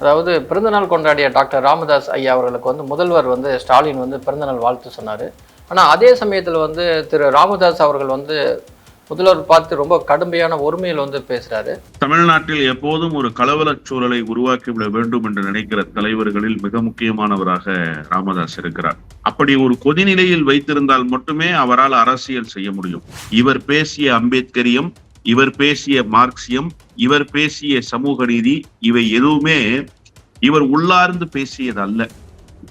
அதாவது பிறந்தநாள் கொண்டாடிய டாக்டர் ராமதாஸ் ஐயா அவர்களுக்கு வந்து முதல்வர் வந்து ஸ்டாலின் வந்து பிறந்தநாள் வாழ்த்து சொன்னார். ஆனால் அதே சமயத்தில் வந்து திரு ராமதாஸ் அவர்கள் வந்து முதல்வர் பார்த்து ரொம்ப கடுமையான ஒருமையில் வந்து பேசுறாரு. தமிழ்நாட்டில் எப்போதும் ஒரு கலவலச் சூழலை உருவாக்கிவிட வேண்டும் என்று நினைக்கிற தலைவர்களில் மிக முக்கியமானவராக ராமதாஸ் இருக்கிறார். அப்படி ஒரு கொதிநிலையில் வைத்திருந்தால் மட்டுமே அவரால் அரசியல் செய்ய முடியும். இவர் பேசிய அம்பேத்கரியம் இவர் பேசிய மார்க்சியம் இவர் பேசிய சமூக நீதி இவை எதுவுமே இவர் உள்ளார்ந்து பேசியது அல்ல.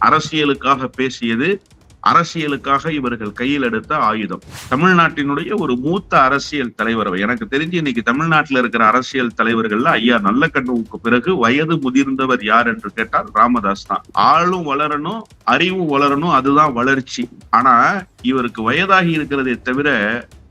அரசியலுக்காக பேசியது அரசியலுக்காக இவர்கள் கையில் எடுத்த ஆயுதம். தமிழ்நாட்டினுடைய ஒரு மூத்த அரசியல் தலைவர் எனக்கு தெரிஞ்சு இன்னைக்கு தமிழ்நாட்டில் இருக்கிற அரசியல் தலைவர்கள்ல ஐயா நல்ல கண்ணுவுக்கு பிறகு வயது முதிர்ந்தவர் யார் என்று கேட்டால் ராமதாஸ் தான். ஆளும் வளரணும் அறிவும் வளரணும் அதுதான் வளர்ச்சி. ஆனா இவருக்கு வயதாகி இருக்கிறதே தவிர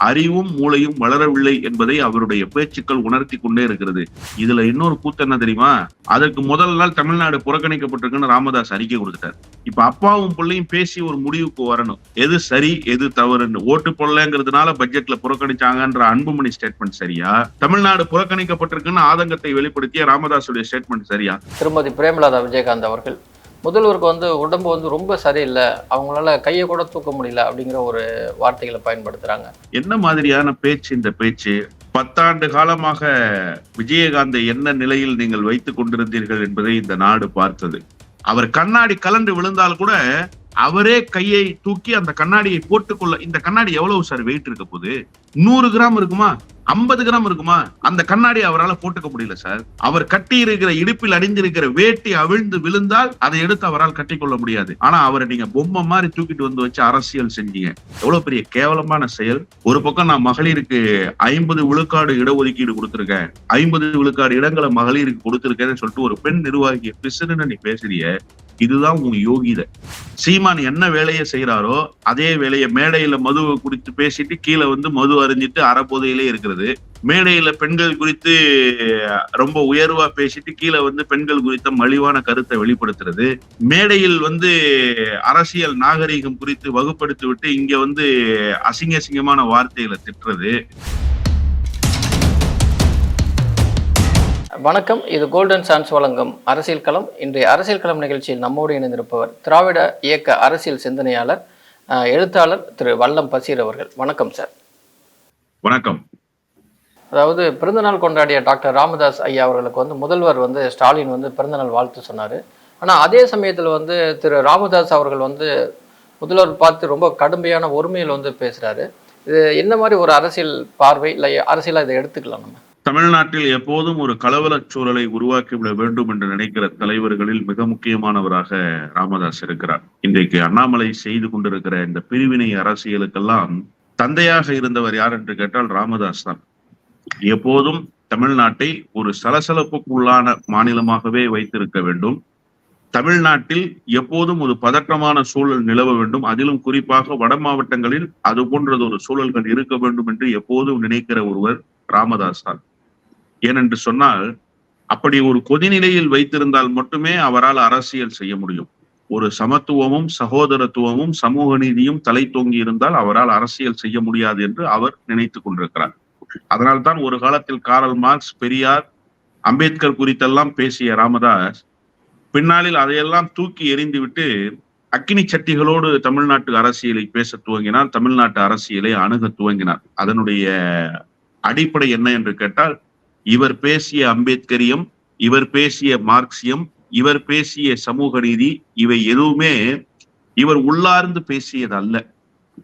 அறிவும் மூளையும் வளரவில்லை என்பதை அவருடைய பேச்சுக்கள் உணர்த்தி கொண்டே இருக்கிறது. இதுல இன்னொரு கூத்து என்ன தெரியுமா? அதற்கு முதல் நாள் தமிழ்நாடு புறக்கணிக்கப்பட்டிருக்குன்னு ராமதாஸ் அறிக்கை கொடுத்துட்டார். இப்ப அப்பாவும் பிள்ளையும் பேசி ஒரு முடிவுக்கு வரணும். எது சரி எது தவறுன்னு. ஓட்டு போடலங்கிறதுனால பட்ஜெட்ல புறக்கணிச்சாங்கன்ற அன்புமணி ஸ்டேட்மெண்ட் சரியா? தமிழ்நாடு புறக்கணிக்கப்பட்டிருக்குன்னு ஆதங்கத்தை வெளிப்படுத்திய ராமதாஸுடைய ஸ்டேட்மெண்ட் சரியா? திருமதி பிரேமலதா விஜயகாந்த் அவர்கள் முதல்வருக்கு வந்து உடம்பு வந்து ரொம்ப சரியில்லை. அவங்களால கையை கூட தூக்க முடியல அப்படிங்கிற ஒரு வார்த்தைகளை பயன்படுத்துகிறாங்க என்ன மாதிரியான பேச்சு இந்த பேச்சு? பத்தாண்டு காலமாக விஜயகாந்தை என்ன நிலையில் நீங்கள் வைத்துக் கொண்டிருந்தீர்கள் என்பதை இந்த நாடு பார்த்தது. அவர் கண்ணாடி கலண்டு விழுந்தால் கூட அவரே கையை தூக்கி அந்த கண்ணாடியை போட்டுக்கொள்ள இந்த கண்ணாடி எவ்வளவு சார் வெயிட் இருக்க போகுது? நூறு கிராம் இருக்குமா? ஐம்பது கிராம் இருக்குமா? அந்த கண்ணாடி அவரால் போட்டுக்க முடியல சார் அவர் கட்டி இருக்கிற இடுப்பில் அணிந்திருக்கிற வேட்டி அவிழ்ந்து விழுந்தால் அதை எடுத்து அவரால் கட்டி கொள்ள முடியாது. ஆனா அவரை நீங்க பொம்மை மாதிரி தூக்கிட்டு வந்து வச்சு அரசியல் செஞ்சீங்க. எவ்வளவு பெரிய கேவலமான செயல். ஒரு பக்கம் நான் மகளிருக்கு ஐம்பது விழுக்காடு இடஒதுக்கீடு கொடுத்துருக்கேன். ஐம்பது விழுக்காடு இடங்களை மகளிருக்கு கொடுத்துருக்கேன்னு சொல்லிட்டு ஒரு பெண் நிர்வாகி பிசுன்னு நீ பேசுறிய. இதுதான் உங்க யோகிதை. சீமான் என்ன வேலையை செய்யறாரோ அதே வேலையை மேடையில மதுவை குறித்து பேசிட்டு கீழே வந்து மது அறிஞ்சிட்டு அறப்போதையிலே இருக்கிறது. மேடையில பெண்கள் குறித்து ரொம்ப உயர்வா பேசிட்டு கீழே வந்து பெண்கள் குறித்த மலிவான கருத்தை வெளிப்படுத்துறது. மேடையில் வந்து அரசியல் நாகரீகம் குறித்து வகுப்படுத்தி விட்டு இங்க வந்து அசிங்க அசிங்கமான வார்த்தைகளை திட்டுறது. வணக்கம். இது கோல்டன் சான்ஸ் வழங்கும் அரசியல் களம். இன்றைய அரசியல் களம் நிகழ்ச்சியில் நம்மோடு இணைந்திருப்பவர் திராவிட இயக்க அரசியல் சிந்தனையாளர் எழுத்தாளர் திரு வல்லம் பசீர் அவர்கள். வணக்கம் சார். வணக்கம். அதாவது பிறந்தநாள் கொண்டாடிய டாக்டர் ராமதாஸ் ஐயா அவர்களுக்கு வந்து முதல்வர் வந்து ஸ்டாலின் வந்து பிறந்தநாள் வாழ்த்து சொன்னார். ஆனால் அதே சமயத்தில் வந்து திரு ராமதாஸ் அவர்கள் வந்து முதல்வர் பார்த்து ரொம்ப கடுமையான ஒருமையில் வந்து பேசுகிறாரு இது என்ன மாதிரி ஒரு அரசியல் பார்வை இல்லை அரசியலாக இதை எடுத்துக்கலாம் நம்ம? தமிழ்நாட்டில் எப்போதும் ஒரு கலவலச் சூழலை உருவாக்கிவிட வேண்டும் என்று நினைக்கிற தலைவர்களில் மிக முக்கியமானவராக ராமதாஸ் இருக்கிறார். இன்றைக்கு அண்ணாமலை செய்து கொண்டிருக்கிற இந்த பிரிவினை அரசியலுக்கெல்லாம் தந்தையாக இருந்தவர் யார் என்று கேட்டால் ராமதாஸ் தான். எப்போதும் தமிழ்நாட்டை ஒரு சலசலப்புக்குள்ளான மாநிலமாகவே வைத்திருக்க வேண்டும். தமிழ்நாட்டில் எப்போதும் ஒரு பதற்றமான சூழல் நிலவ வேண்டும். அதிலும் குறிப்பாக வட மாவட்டங்களில் அது போன்றது ஒரு சூழல்கள் இருக்க வேண்டும் என்று எப்போதும் நினைக்கிற ஒருவர் ராமதாஸ் தான். ஏனென்று சொன்னால் அப்படி ஒரு கொதிநிலையில் வைத்திருந்தால் மட்டுமே அவரால் அரசியல் செய்ய முடியும். ஒரு சமத்துவமும் சகோதரத்துவமும் சமூக நீதியும் தலை தோங்கி இருந்தால் அவரால் அரசியல் செய்ய முடியாது என்று அவர் நினைத்துக் கொண்டிருக்கிறார். அதனால்தான் ஒரு காலத்தில் காரல் மார்க்ஸ் பெரியார் அம்பேத்கர் குறித்தெல்லாம் பேசிய ராமதாஸ் பின்னாளில் அதையெல்லாம் தூக்கி எறிந்துவிட்டு அக்கினி சட்டிகளோடு தமிழ்நாட்டு அரசியலை பேச துவங்கினார் தமிழ்நாட்டு அரசியலை அணுக துவங்கினார் அதனுடைய அடிப்படை என்ன என்று கேட்டால் இவர் பேசிய அம்பேத்கரியம் இவர் பேசிய மார்க்சியம் இவர் பேசிய சமூக நீதி இவை எதுவுமே இவர் உள்ளார்ந்து பேசியது அல்ல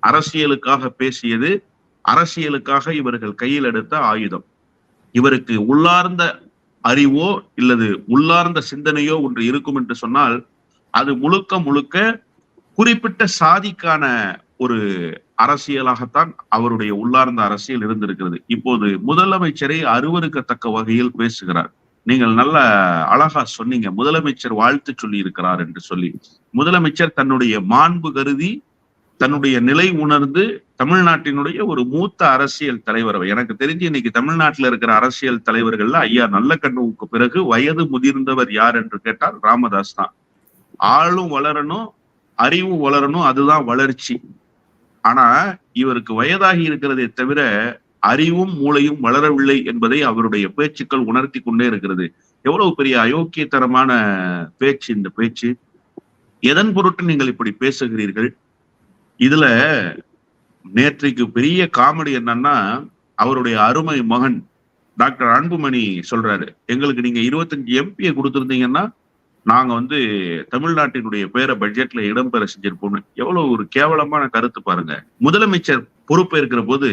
அரசியலுக்காக பேசியது அரசியலுக்காக இவர்கள் கையில் எடுத்த ஆயுதம். இவருக்கு உள்ளார்ந்த அறிவோ இல்லது உள்ளார்ந்த சிந்தனையோ ஒன்று இருக்கும் என்று சொன்னால் அது முழுக்க முழுக்க குறிப்பிட்ட சாதிக்கான ஒரு அரசியலாகத்தான் அவருடைய உள்ளார்ந்த அரசியல் இருந்திருக்கிறது. இப்போது முதலமைச்சரை அருவருக்கத்தக்க வகையில் பேசுகிறார். நீங்கள் நல்ல அழகா சொன்னீங்க. முதலமைச்சர் வாழ்த்து சொல்லி இருக்கிறார் என்று சொல்லி. முதலமைச்சர் தன்னுடைய மாண்பு கருதி தன்னுடைய நிலை உணர்ந்து தமிழ்நாட்டினுடைய ஒரு மூத்த அரசியல் தலைவர் எனக்கு தெரிஞ்சு இன்னைக்கு தமிழ்நாட்டில் இருக்கிற அரசியல் தலைவர்கள்ல ஐயா நல்ல கண்ணுவுக்கு பிறகு வயது முதிர்ந்தவர் யார் என்று கேட்டால் ராமதாஸ் தான். ஆளும் வளரணும் அறிவும் வளரணும் அதுதான் வளர்ச்சி. ஆனா இவருக்கு வயதாகி இருக்கிறதே தவிர அறிவும் மூளையும் வளரவில்லை என்பதை அவருடைய பேச்சுக்கள் உணர்த்தி கொண்டே இருக்கிறது. எவ்வளவு பெரிய அயோக்கியத்தனமான பேச்சு இந்த பேச்சு. எதன் பொருட்டு நீங்கள் இப்படி பேசுகிறீர்கள்? இதுல நேற்றைக்கு பெரிய காமெடி என்னன்னா அவருடைய அருமை மகன் டாக்டர் அன்புமணி சொல்றாரு. எங்களுக்கு நீங்க இருபத்தஞ்சு எம்பியை கொடுத்திருந்தீங்கன்னா நாங்க வந்து தமிழ்நாட்டினுடைய பேரை பட்ஜெட்ல இடம்பெற செஞ்சிருப்போம்னு. எவ்வளவு ஒரு கேவலமான கருத்து பாருங்க. முதலமைச்சர் பொறுப்பேற்கிற போது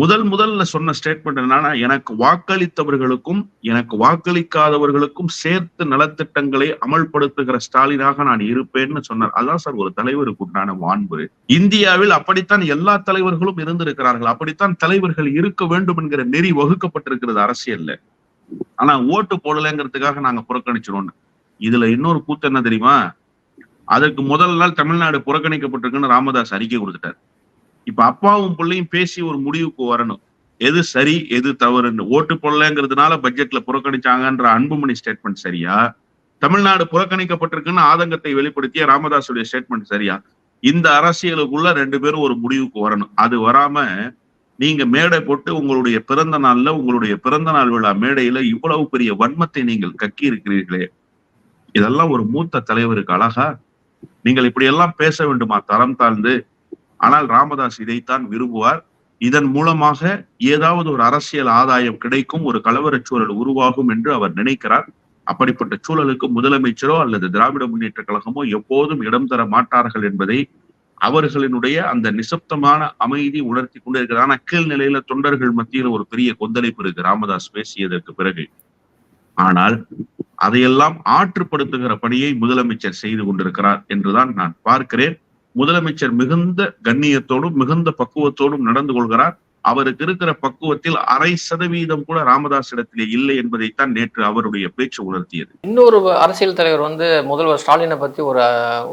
முதல் முதல்ல சொன்ன ஸ்டேட்மெண்ட் என்னன்னா எனக்கு வாக்களித்தவர்களுக்கும் எனக்கு வாக்களிக்காதவர்களுக்கும் சேர்த்து நலத்திட்டங்களை அமல்படுத்துகிற ஸ்டாலினாக நான் இருப்பேன்னு சொன்னார். அதான் சார் ஒரு தலைவருக்கு உண்டான வான்பு. இந்தியாவில் அப்படித்தான் எல்லா தலைவர்களும் இருந்திருக்கிறார்கள். அப்படித்தான் தலைவர்கள் இருக்க வேண்டும் என்கிற நெறி வகுக்கப்பட்டிருக்கிறது அரசியல்ல. ஆனா ஓட்டு போடலைங்கிறதுக்காக நாங்க புறக்கணிச்சிரோம் இதுல இன்னொரு கூத்து என்ன தெரியுமா? அதற்கு முதல் நாள் தமிழ்நாடு புறக்கணிக்கப்பட்டிருக்குன்னு ராமதாஸ் அறிக்கை கொடுத்துட்டார். இப்ப அப்பாவும் பிள்ளையும் பேசி ஒரு முடிவுக்கு வரணும். எது சரி எது தவறுன்னு. ஓட்டு போடலங்கிறதுனால பட்ஜெட்ல புறக்கணிச்சாங்கன்ற அன்புமணி ஸ்டேட்மெண்ட் சரியா? தமிழ்நாடு புறக்கணிக்கப்பட்டிருக்குன்னு ஆதங்கத்தை வெளிப்படுத்திய ராமதாஸுடைய ஸ்டேட்மெண்ட் சரியா? இந்த அரசியலுக்குள்ள ரெண்டு பேரும் ஒரு முடிவுக்கு வரணும். அது வராம நீங்க மேடை போட்டு உங்களுடைய பிறந்த நாள்ல உங்களுடைய பிறந்த நாள் விழா மேடையில இவ்வளவு பெரிய வன்மத்தை நீங்கள் கக்கி இருக்கிறீர்களே இதெல்லாம் ஒரு மூத்த தலைவருக்கு அழகா நீங்கள் இப்படி எல்லாம் பேச வேண்டுமா? தரம் தாழ்ந்து. ஆனால் ராமதாஸ் இதைத்தான் விரும்புவார். இதன் மூலமாக ஏதாவது ஒரு அரசியல் ஆதாயம் கிடைக்கும் ஒரு கலவரச் சூழல் உருவாகும் என்று அவர் நினைக்கிறார். அப்படிப்பட்ட சூழலுக்கு முதலமைச்சரோ அல்லது திராவிட முன்னேற்ற கழகமோ எப்போதும் இடம் தர மாட்டார்கள் என்பதை அவர்களினுடைய அந்த நிசப்தமான அமைதி உணர்த்தி கொண்டிருக்கிறார். ஆனா கீழ்நிலையில தொண்டர்கள் மத்தியில் ஒரு பெரிய கொந்தளிப்பு இருக்கு. ராமதாஸ் பேசியதற்கு பிறகு. ஆனால் அதையெல்லாம் ஆற்றுப்படுத்துகிற பணியை முதலமைச்சர் செய்து கொண்டிருக்கிறார் என்றுதான் நான் பார்க்கிறேன். முதலமைச்சர் மிகுந்த கண்ணியத்தோடும் மிகுந்த பக்குவத்தோடும் நடந்து கொள்கிறார். அவருக்கு இருக்கிற பக்குவத்தில் அரை சதவீதம் கூட ராமதாஸ் இடத்திலே இல்லை என்பதைத்தான் நேற்று அவருடைய பேச்சு உணர்த்தியது. இன்னொரு அரசியல் தலைவர் வந்து முதல்வர் ஸ்டாலினை பத்தி ஒரு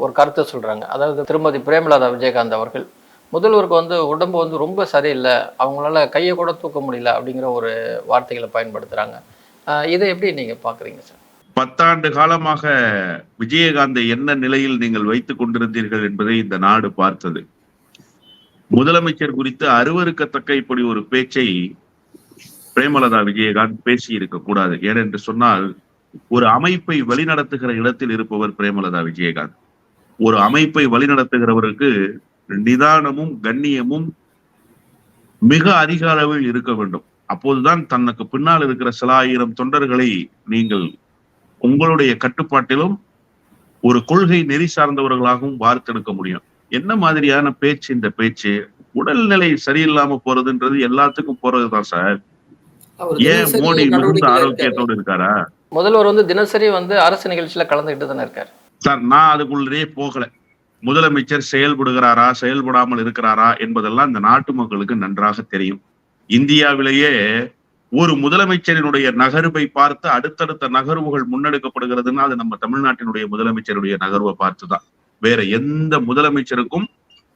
ஒரு கருத்தை சொல்றாங்க. அதாவது திருமதி பிரேமலதா விஜயகாந்த் அவர்கள். முதல்வருக்கு வந்து உடம்பு வந்து ரொம்ப சரியில்லை. அவங்களால கையை கூட தூக்க முடியல அப்படிங்கிற ஒரு வார்த்தைகளை பயன்படுத்துறாங்க. இதை எப்படி நீங்க பாக்குறீங்க சார்? பத்தாண்டு காலமாக விஜயகாந்தை என்ன நிலையில் நீங்கள் வைத்துக் கொண்டிருந்தீர்கள் என்பதை இந்த நாடு பார்த்தது. முதலமைச்சர் குறித்து அருவருக்கத்தக்க இப்படி ஒரு பேச்சை பிரேமலதா விஜயகாந்த் பேசி இருக்க கூடாது. ஏனென்று சொன்னால் ஒரு அமைப்பை வழிநடத்துகிற இடத்தில் இருப்பவர் பிரேமலதா விஜயகாந்த். ஒரு அமைப்பை வழிநடத்துகிறவருக்கு நிதானமும் கண்ணியமும் மிக அதிக அளவில் இருக்க வேண்டும். அப்போதுதான் தனக்கு பின்னால் இருக்கிற சில ஆயிரம் தொண்டர்களை நீங்கள் உங்களுடைய கட்டுப்பாட்டிலும் ஒரு கொள்கை நெறி சார்ந்தவர்களாகவும் வார்த்தெடுக்க முடியும். என்ன மாதிரியான பேச்சு இந்த பேச்சு? உடல்நிலை சரியில்லாம போறதுன்றது எல்லாத்துக்கும் போறதுதான் சார். ஏன் மோடி மிகுந்த. ஆரோக்கியத்தோடு இருக்காரா? முதல்வர் வந்து தினசரி வந்து அரசு நிகழ்ச்சியில கலந்துக்கிட்டு தானே இருக்காரு. சார் நான் அதுக்குள்ளே போகல. முதலமைச்சர் செயல்படுகிறாரா செயல்படாமல் இருக்கிறாரா என்பதெல்லாம் இந்த நாட்டு மக்களுக்கு நன்றாக தெரியும். இந்தியாவிலேயே ஒரு முதலமைச்சரினுடைய நகர்வை பார்த்து அடுத்தடுத்த நகர்வுகள் முன்னெடுக்கப்படுகிறதுன்னா அது நம்ம தமிழ்நாட்டினுடைய முதலமைச்சருடைய நகர்வை பார்த்துதான். வேற எந்த முதலமைச்சருக்கும்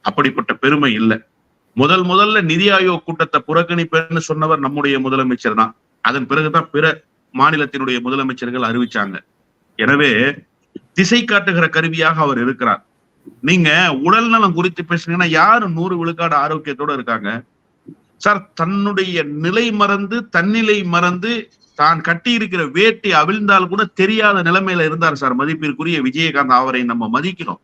அப்படிப்பட்ட பெருமை இல்லை. முதல் முதல்ல நிதி ஆயோக் கூட்டத்தை புறக்கணிப்பேன்னு சொன்னவர் நம்முடைய முதலமைச்சர் தான். அதன் பிறகுதான் பிற மாநிலத்தினுடைய முதலமைச்சர்கள் அறிவிச்சாங்க. எனவே திசை காட்டுகிற கருவியாக அவர் இருக்கிறார். நீங்க உடல் நலம் குறித்து பேசுனீங்கன்னா யாரு நூறு விழுக்காடு ஆரோக்கியத்தோட இருக்காங்க? சார் தன்னுடைய நிலை மறந்து தன்னிலை மறந்து தான் கட்டி இருக்கிற வேட்டி அவிழ்ந்தால் கூட தெரியாத நிலைமையில இருந்தார் சார். மதிப்பிற்குரிய விஜயகாந்த் அவரை நம்ம மதிக்கிறோம்.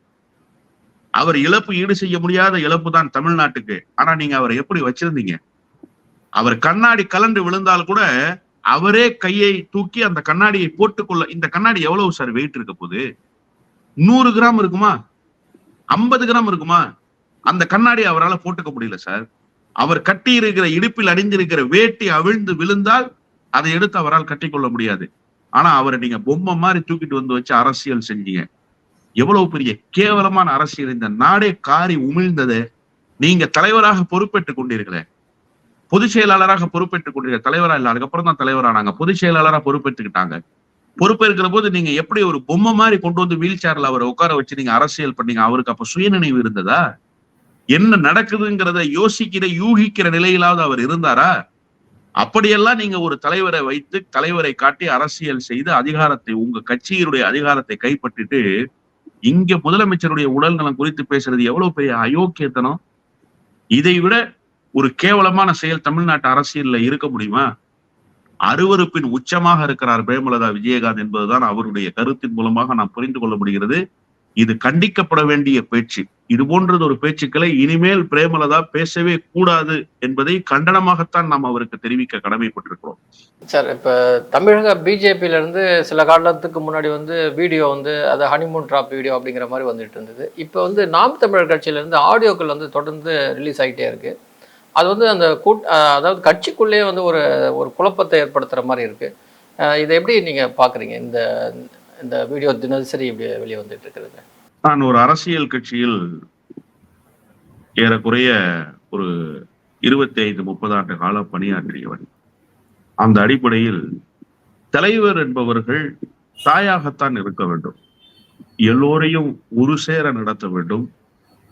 அவர் இழப்பு ஈடு செய்ய முடியாத இழப்பு தான் தமிழ்நாட்டுக்கு. ஆனா நீங்க அவரை எப்படி வச்சிருந்தீங்க? அவர் கண்ணாடி கலண்டு விழுந்தால் கூட அவரே கையை தூக்கி அந்த கண்ணாடியை போட்டுக்கொள்ள இந்த கண்ணாடி எவ்வளவு சார் வெயிட் இருக்க போகுது? நூறு கிராம் இருக்குமா? ஐம்பது கிராம் இருக்குமா? அந்த கண்ணாடி அவரால் போட்டுக்க முடியல சார். அவர் கட்டியிருக்கிற இடுப்பில் அணிந்திருக்கிற வேட்டி அவிழ்ந்து விழுந்தால் அதை எடுத்து அவரால் கட்டிக்கொள்ள முடியாது. ஆனா அவரை நீங்க பொம்மை மாதிரி தூக்கிட்டு வந்து வச்சு அரசியல் செஞ்சீங்க. எவ்வளவு பெரிய கேவலமான அரசியல். இந்த நாடே காரி உமிழ்ந்தது. நீங்க தலைவராக பொறுப்பேற்றுக் கொண்டீர்களே. பொதுச் செயலாளராக பொறுப்பேற்றுக் கொண்டீர்கள். தலைவரா இல்ல அதுக்கப்புறம் தான் தலைவரானாங்க. பொதுச் செயலாளரா பொறுப்பேற்றுக்கிட்டாங்க. பொறுப்பேற்கிற போது நீங்க எப்படி ஒரு பொம்மை மாதிரி கொண்டு வந்து வீல் சேர்ல அவரை உட்கார வச்சு நீங்க அரசியல் பண்ணீங்க? அவருக்கு அப்ப சுயநினைவு இருந்ததா? என்ன நடக்குதுங்கிறத யோசிக்கிற யூகிக்கிற நிலையிலாவது அவர் இருந்தாரா? அப்படியெல்லாம் நீங்க ஒரு தலைவரை வைத்து தலைவரை காட்டி அரசியல் செய்து அதிகாரத்தை உங்க கட்சியினுடைய அதிகாரத்தை கைப்பற்றிட்டு இங்க முதலமைச்சருடைய உடல் நலம் குறித்து பேசுறது எவ்வளவு பெரிய அயோக்கியத்தனம்? இதை விட ஒரு கேவலமான செயல் தமிழ்நாட்டு அரசியல்ல இருக்க முடியுமா? அருவருப்பின் உச்சமாக இருக்கிறார் பிரேமலதா விஜயகாந்த் என்பதுதான் அவருடைய கருத்தின் மூலமாக நாம் புரிந்து கொள்ள முடிகிறது. இது கண்டிக்கப்பட வேண்டிய பேச்சு. இது போன்றது ஒரு பேச்சுக்களை இனிமேல் பிரேமலதா பேசவே கூடாது என்பதை கண்டனமாகத்தான் நாம் அவருக்கு தெரிவிக்க கடமைப்பட்டிருக்கிறோம். சார் இப்போ தமிழக பிஜேபியில இருந்து சில காலத்துக்கு முன்னாடி வந்து வீடியோ வந்து அது ஹனிமூன் ட்ராப் வீடியோ அப்படிங்கிற மாதிரி வந்துட்டு இருந்தது. இப்போ வந்து நாம் தமிழர் கட்சியில இருந்து ஆடியோக்கள் வந்து தொடர்ந்து ரிலீஸ் ஆகிட்டே இருக்கு. அது வந்து அந்த கூட் அதாவது கட்சிக்குள்ளேயே வந்து ஒரு ஒரு குழப்பத்தை ஏற்படுத்துற மாதிரி இருக்கு. இதை எப்படி நீங்க பாக்குறீங்க? இந்த இந்த வீடியோ தினசரி இப்படி வெளியே வந்துட்டு இருக்கிறது நான் ஒரு அரசியல் கட்சியில் ஏறக்குறைய ஒரு இருபத்தி ஐந்து முப்பது ஆண்டு காலம் பணியாற்றியவன். அந்த அடிப்படையில் தலைவர் என்பவர்கள் தாயாகத்தான் இருக்க வேண்டும். எல்லோரையும் ஒரு சேர நடத்த வேண்டும்.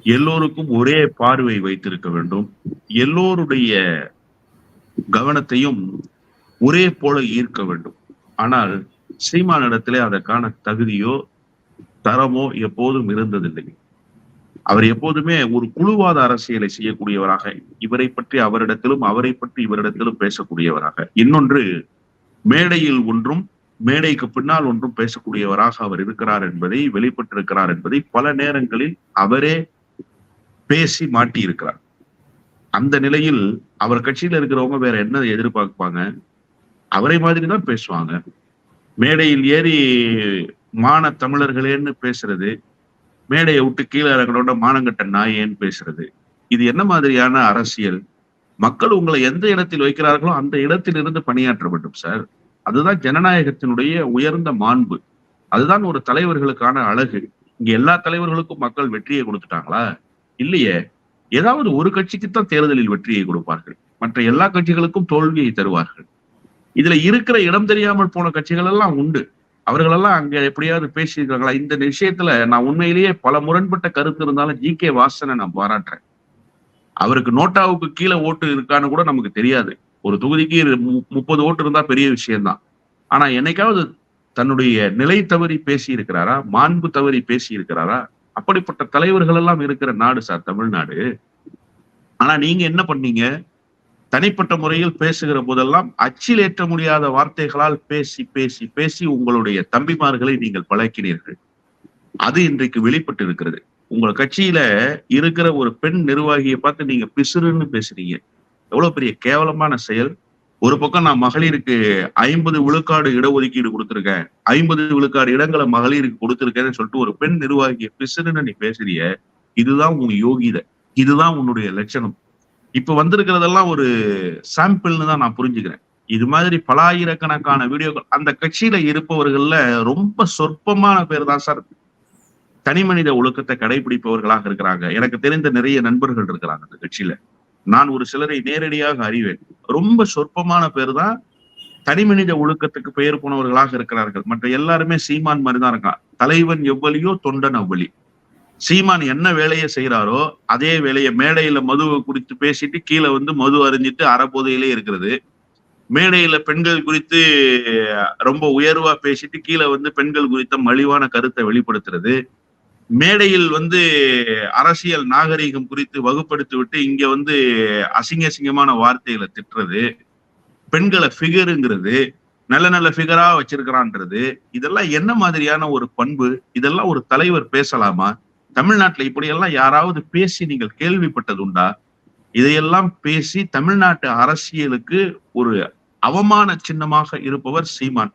எல்லோருக்கும் ஒரே பார்வை வைத்திருக்க வேண்டும். எல்லோருடைய கவனத்தையும் ஒரே போல ஈர்க்க வேண்டும். ஆனால் சீமானிடத்திலே அதற்கான தகுதியோ தரமோ எப்போதும் இருந்ததில்லை. அவர் எப்போதுமே ஒரு குழுவாத அரசியலை செய்யக்கூடியவராக இவரை பற்றி அவரிடத்திலும் அவரை பற்றி இவரிடத்திலும் பேசக்கூடியவராக. இன்னொன்று மேடையில் ஒன்றும் மேடைக்கு பின்னால் ஒன்றும் பேசக்கூடியவராக அவர் இருக்கிறார் என்பதை வெளிப்பட்டிருக்கிறார் என்பதை பல நேரங்களில் அவரே பேசி மாட்டி இருக்கிறார் அந்த நிலையில் அவர் கட்சியில இருக்கிறவங்க வேற என்ன எதிர்பார்ப்பாங்க? அவரை மாதிரி தான் பேசுவாங்க. மேடையில் ஏறி மான தமிழர்களேன்னு பேசுறது மேடையை விட்டு கீழே இறங்கணும்னா மானங்கட்ட நாயேன்னு பேசுறது. இது என்ன மாதிரியான அரசியல்? மக்கள் உங்களை எந்த இடத்தில் வைக்கிறார்களோ அந்த இடத்தில் இருந்து பணியாற்ற வேண்டும் சார் அதுதான் ஜனநாயகத்தினுடைய உயர்ந்த மாண்பு. அதுதான் ஒரு தலைவர்களுக்கான அழகு. இங்க எல்லா தலைவர்களுக்கும் மக்கள் வெற்றியை கொடுத்துட்டாங்களா? இல்லையே. ஏதாவது ஒரு கட்சிக்குத்தான் தேர்தலில் வெற்றியை கொடுப்பார்கள். மற்ற எல்லா கட்சிகளுக்கும் தோல்வியை தருவார்கள். இதுல இருக்கிற இடம் தெரியாமல் போன கட்சிகள் எல்லாம் உண்டு. அவர்களெல்லாம் அங்க எப்படியாவது பேசியிருக்காங்களா? இந்த விஷயத்துல நான் உண்மையிலேயே பல முரண்பட்ட கருத்து இருந்தாலும் ஜி கே வாசனை நான் பாராட்டுறேன். அவருக்கு நோட்டாவுக்கு கீழே ஓட்டு இருக்கான்னு கூட நமக்கு தெரியாது. ஒரு தொகுதிக்கு மு- முப்பது ஓட்டு இருந்தா பெரிய விஷயம்தான். ஆனா என்னைக்காவது தன்னுடைய நிலை தவறி பேசி இருக்கிறாரா மாண்பு தவறி பேசி இருக்கிறாரா அப்படிப்பட்ட தலைவர்கள் எல்லாம் இருக்கிற நாடு சார் தமிழ்நாடு. ஆனா நீங்க என்ன பண்ணீங்க? தனிப்பட்ட முறையில் பேசுகிற போதெல்லாம் அச்சில் ஏற்ற முடியாத வார்த்தைகளால் பேசி பேசி பேசி உங்களுடைய தம்பிமார்களை நீங்கள் பழக்கினீர்கள். அது இன்றைக்கு வெளிப்பட்டு இருக்கிறது உங்கள் கட்சியில இருக்கிற ஒரு பெண் நிர்வாகியை பார்த்து நீங்க பிசுறுன்னு பேசுறீங்க. எவ்வளவு பெரிய கேவலமான செயல். ஒரு பக்கம் நான் மகளிருக்கு ஐம்பது விழுக்காடு இடஒதுக்கீடு கொடுத்துருக்கேன். ஐம்பது விழுக்காடு இடங்களை மகளிருக்கு கொடுத்துருக்கேன்னு சொல்லிட்டு ஒரு பெண் நிர்வாகியை பிசுறுன்னு நீ பேசுறிய இதுதான் உன் யோகிதை. இதுதான் உன்னுடைய லட்சணம். இப்ப வந்திருக்கிறதெல்லாம் ஒரு சாம்பிள்னு தான் நான் புரிஞ்சுக்கிறேன். இது மாதிரி பல ஆயிரக்கணக்கான வீடியோக்கள் அந்த கட்சியில இருப்பவர்கள்ல ரொம்ப சொற்பமான பேர் தான் சார் தனி மனித ஒழுக்கத்தை கடைபிடிப்பவர்களாக இருக்கிறாங்க. எனக்கு தெரிந்த நிறைய நண்பர்கள் இருக்கிறாங்க அந்த கட்சியில. நான் ஒரு சிலரை நேரடியாக அறிவேன். ரொம்ப சொற்பமான பேர் தான் தனி மனித ஒழுக்கத்துக்கு பெயர் போனவர்களாக இருக்கிறார்கள். மற்ற எல்லாருமே சீமான் மாதிரி தான் இருக்கான் தலைவன் எவ்வளியோ தொண்டன் அவ்வளி. சீமான் என்ன வேலையை செய்யறாரோ அதே வேலையை மேடையில மதுவை குறித்து பேசிட்டு கீழே வந்து மது அறிஞ்சிட்டு அறபோதையிலே இருக்கிறது. மேடையில பெண்கள் குறித்து ரொம்ப உயர்வா பேசிட்டு கீழே வந்து பெண்கள் குறித்த மலிவான கருத்தை வெளிப்படுத்துறது. மேடையில் வந்து அரசியல் நாகரீகம் குறித்து வகுப்படுத்தி விட்டு இங்க வந்து அசிங்க அசிங்கமான வார்த்தைகளை திட்டுறது. பெண்களை ஃபிகருங்கிறது நல்ல நல்ல ஃபிகரா வச்சிருக்கிறான்றது. இதெல்லாம் என்ன மாதிரியான ஒரு பண்பு? இதெல்லாம் ஒரு தலைவர் பேசலாமா? தமிழ்நாட்டுல இப்படியெல்லாம் யாராவது பேசி நீங்கள் கேள்விப்பட்டது உண்டா? இதையெல்லாம் பேசி தமிழ்நாட்டு அரசியலுக்கு ஒரு அவமான சின்னமாக இருப்பவர் சீமான்.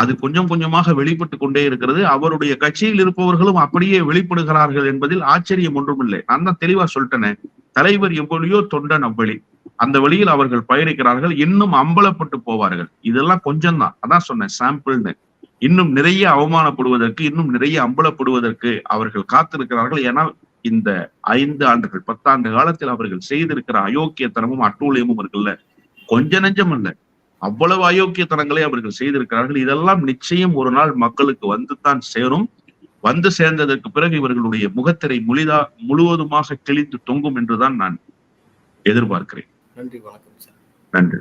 அது கொஞ்சம் கொஞ்சமாக வெளிப்பட்டு கொண்டே இருக்கிறது. அவருடைய கட்சியில் இருப்பவர்களும் அப்படியே வெளிப்படுகிறார்கள் என்பதில் ஆச்சரியம் ஒன்றுமில்லை. நான் தான் தெளிவா சொல்லிட்டேனே. தலைவர் எவ்வளியோ தொண்டன் அவ்வழி. அந்த வழியில் அவர்கள் பயணிக்கிறார்கள். இன்னும் அம்பலப்பட்டு போவார்கள். இதெல்லாம் கொஞ்சம் தான் அதான் சொன்னேன் சாம்பிள்னு இன்னும் நிறைய அவமானப்படுவதற்கு இன்னும் நிறைய அம்பலப்படுவதற்கு அவர்கள் காத்திருக்கிறார்கள். ஏனால் இந்த ஐந்து ஆண்டுகள் பத்தாண்டு காலத்தில் அவர்கள் செய்திருக்கிற அயோக்கியத்தனமும் அட்டூழியமும் இருக்குல்ல கொஞ்ச நெஞ்சம் இல்ல அவ்வளவு அயோக்கியத்தனங்களை அவர்கள் செய்திருக்கிறார்கள். இதெல்லாம் நிச்சயம் ஒரு நாள் மக்களுக்கு வந்துதான் சேரும். வந்து சேர்ந்ததற்கு பிறகு இவர்களுடைய முகத்திரை முழிதா முழுவதுமாக கிழித்து தொங்கும் என்றுதான் நான் எதிர்பார்க்கிறேன். நன்றி வணக்கம் சார். நன்றி.